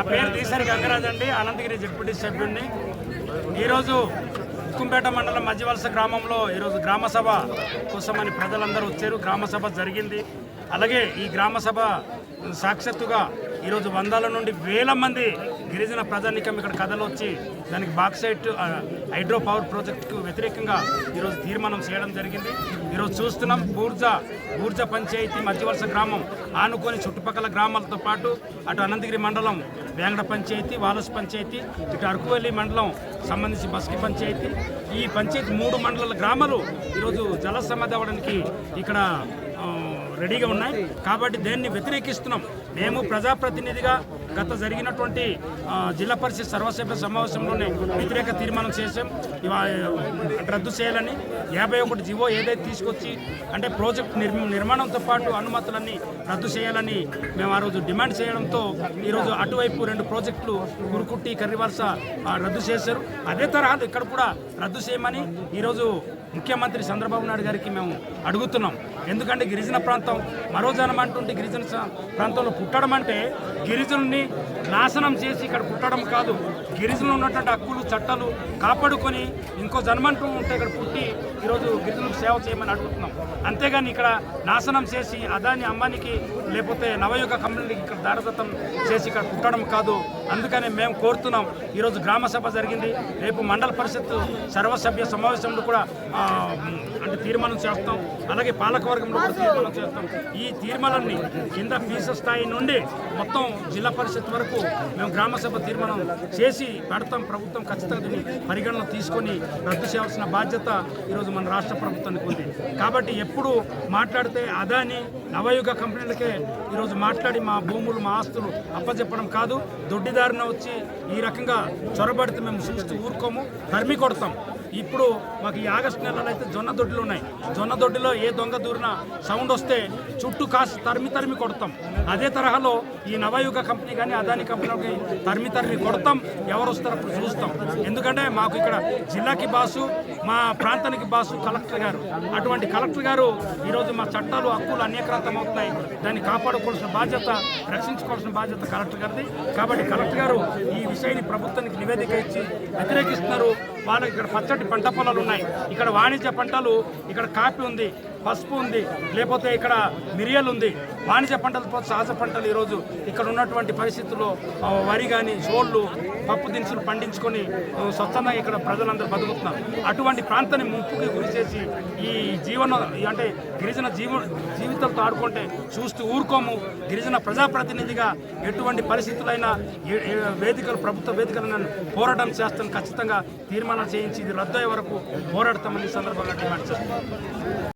నా పేరు దీసరి గంగరాజ్ అండి అనంతగిరి డిప్యూటీ సభ్యుడిని ఈరోజు ఉక్కుంపేట మండలం మధ్యవలస గ్రామంలో ఈరోజు గ్రామ సభ కోసమని ప్రజలందరూ వచ్చారు. గ్రామ సభ జరిగింది. అలాగే ఈ గ్రామ సభ సాక్షాత్తుగా ఈరోజు వందల నుండి వేల మంది గిరిజన ప్రజానికం ఇక్కడ కథలు వచ్చి దానికి బాక్సైట్ హైడ్రో పవర్ ప్రాజెక్టుకు వ్యతిరేకంగా ఈరోజు తీర్మానం చేయడం జరిగింది. ఈరోజు చూస్తున్నాం బూర్జా బూర్జా పంచాయతీ మధ్యవలస గ్రామం ఆనుకొని చుట్టుపక్కల గ్రామాలతో పాటు అటు అనంతగిరి మండలం వేంగడ పంచాయతీ వాలస్ పంచాయతీ ఇటు అరకువల్లి మండలం సంబంధించి బస్కి పంచాయతీ. ఈ పంచాయతీ మూడు మండలాల గ్రామాలు ఈరోజు జల సమాధి అవ్వడానికి ఇక్కడ రెడీగా ఉన్నాయి. కాబట్టి దేన్ని వ్యతిరేకిస్తున్నాం? మేము ప్రజాప్రతినిధిగా గత జరిగినటువంటి జిల్లా పరిషత్ సర్వసభ్య సమావేశంలోనే వ్యతిరేక తీర్మానం చేశాం. ఇవా- రద్దు చేయాలని యాభై ఒకటి జీవో ఏదైతే తీసుకొచ్చి అంటే ప్రాజెక్ట్ నిర్మాణంతో పాటు అనుమతులన్నీ రద్దు చేయాలని మేము ఆ రోజు డిమాండ్ చేయడంతో ఈరోజు అటువైపు రెండు ప్రాజెక్టులు గురుకుట్టి కర్రివలస రద్దు చేశారు. అదే తరహాలు ఇక్కడ కూడా రద్దు చేయమని ఈరోజు ముఖ్యమంత్రి చంద్రబాబు నాయుడు గారికి మేము అడుగుతున్నాం. ఎందుకంటే గిరిజన ప్రాంతం మరో జనం అంటుంటే గిరిజన ప్రాంతంలో పుట్టడం అంటే గిరిజనుల్ని నాశనం చేసి ఇక్కడ పుట్టడం కాదు. గిరిజనులు ఉన్నటువంటి హక్కులు చట్టాలు కాపాడుకొని ఇంకో జన్మంటూ ఉంటే ఇక్కడ పుట్టి ఈరోజు గిరిజనులకు సేవ చేయమని అడుగుతున్నాం. అంతేగాని ఇక్కడ నాశనం చేసి అదాని అమ్మానికి లేకపోతే నవయుగ కంపెనీకి ఇక్కడ దారదత్తం చేసి ఇక్కడ పుట్టడం కాదు. అందుకనే మేము కోరుతున్నాం ఈరోజు గ్రామ సభ జరిగింది. రేపు మండల పరిషత్ సర్వసభ్య సమావేశంలో కూడా అంటే తీర్మానం చేస్తాం. అలాగే పాలకవర్గంలో కూడా తీర్మానం చేస్తాం. ఈ తీర్మానాన్ని కింద పీస స్థాయి నుండి మొత్తం జిల్లా పరిషత్ వరకు మేము గ్రామ సభ తీర్మానం చేసి పెడతాం. ప్రభుత్వం ఖచ్చితంగా దీన్ని పరిగణన తీసుకొని రద్దు చేయాల్సిన బాధ్యత ఈరోజు మన రాష్ట్ర ప్రభుత్వానికి ఉంది. కాబట్టి ఎప్పుడు మాట్లాడితే అదాని నవయుగ కంపెనీలకే ఈరోజు మాట్లాడి మా భూములు మా ఆస్తులు అప్పచెప్పడం కాదు దొడ్డిదారిన వచ్చి ఈ రకంగా చొరబడితే మేము చూస్తూ ఊరుకోము తరిమి కొడతాం. ఇప్పుడు మాకు ఈ ఆగస్టు నెలలో అయితే జొన్న దొడ్లు ఉన్నాయి. జొన్న దొడ్డిలో ఏ దొంగ దూరిన సౌండ్ వస్తే చుట్టూ కాసి తరిమి తరిమి కొడతాం. అదే తరహాలో ఈ నవయుగ కంపెనీ కానీ అదాని కంపెనీకి తరిమి తరిమి కొడతాం. ఎవరు వస్తారో అప్పుడు చూస్తాం. ఎందుకంటే మాకు ఇక్కడ జిల్లాకి బాసు మా ప్రాంతానికి బాసు కలెక్టర్ గారు. అటువంటి కలెక్టర్ గారు ఈరోజు మా చట్టాలు హక్కులు అన్యక్రాంతం అవుతున్నాయి దాన్ని కాపాడుకోవాల్సిన బాధ్యత రక్షించుకోవాల్సిన బాధ్యత కలెక్టర్ గారిది. కాబట్టి కలెక్టర్ గారు ఈ విషయాన్ని ప్రభుత్వానికి నివేదిక ఇచ్చి వ్యతిరేకిస్తున్నారు. వాళ్ళకి ఇక్కడ పచ్చటి పంట పొలాలు ఉన్నాయి. ఇక్కడ వాణిజ్య పంటలు ఇక్కడ కాఫీ ఉంది పసుపు ఉంది లేకపోతే ఇక్కడ మిరియలు ఉంది. వాణిజ్య పంటలతో సహజ పంటలు ఈరోజు ఇక్కడ ఉన్నటువంటి పరిస్థితుల్లో వరి కానీ సోళ్ళు పప్పు దినుసులు పండించుకొని స్వచ్ఛంగా స్వచ్ఛందంగా ఇక్కడ ప్రజలందరూ బతుకుతున్నారు. అటువంటి ప్రాంతాన్ని ముంపుకి గురి చేసి ఈ జీవన అంటే గిరిజన జీవ జీవితాలతో ఆడుకుంటే చూస్తూ ఊరుకోము. గిరిజన ప్రజాప్రతినిధిగా ఎటువంటి పరిస్థితులైనా వేదికలు ప్రభుత్వ వేదికలను పోరాటం చేస్తాను. ఖచ్చితంగా తీర్మానం చేయించి ఇది రద్దు అయ్యే వరకు పోరాడతామని సందర్భంగా డిమాండ్ చేస్తాను